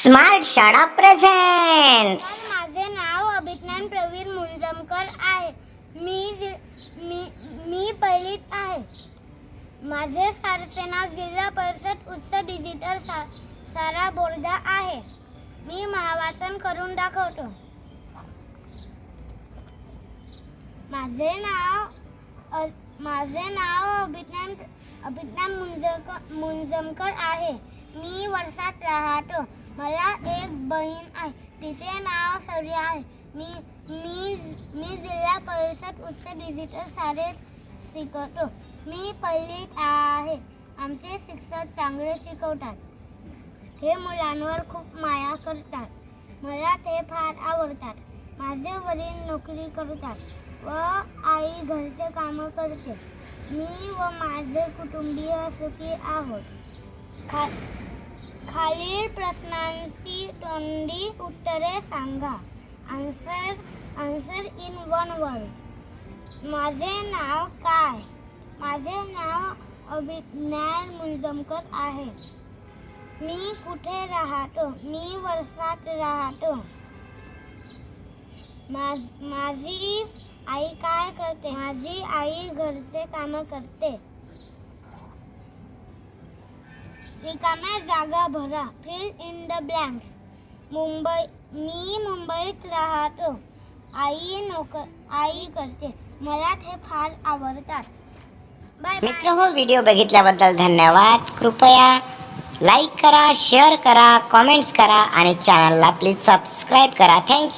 Smart शाळा present माझे नाव अभिज्ञान प्रवीण मुंजमकर आहे. मी जि- मी मी पहिलीत आहे. माझे सारसे नाव जिल्हा परिषद उच्च डिजिटल सा सारा बोर्डा आहे. मी महावासन करून दाखवतो. माझे नाव माझे नाव अभिज्ञान अभिज्ञान मुंजमकर मुंजमकर आहे. मी वर्षात राहतो. मला एक बहीण आहे. तिचे नाव सौर्य आहे. मी मी मी जिल्हा परिषद उच्च डिजिटल शाळेत शिकवतो. मी पहिलीत आहे. आमचे शिक्षक चांगले शिकवतात. हे मुलांवर खूप माया करतात. मला ते फार आवडतात. माझे वडील नोकरी करतात व आई घरचे कामं करते. मी व माझे कुटुंबीय सुखी आहोत. खा खालील प्रश्नांची तोंडी उत्तरे सांगा. Answer answer in one word माझे नाव काय? माझे नाव अभिज्ञान मुंजमकर आहे. मी कुठे राहतो? मी वर्षात राहतो. माझ- माझी आई काय करते? माझी आई घरचे कामं करते. रिकाम्या जागा भरा. Fill in the blanks Mumbai मी मुंबईत राहतो. आई नोकर आई करते. मला ते फार आवडतात. बाय मित्र हो व्हिडिओ बघितल्याबद्दल धन्यवाद. कृपया लाईक करा शेअर करा कमेंट्स करा आणि चॅनलला प्लीज सबस्क्राईब करा. थँक्यू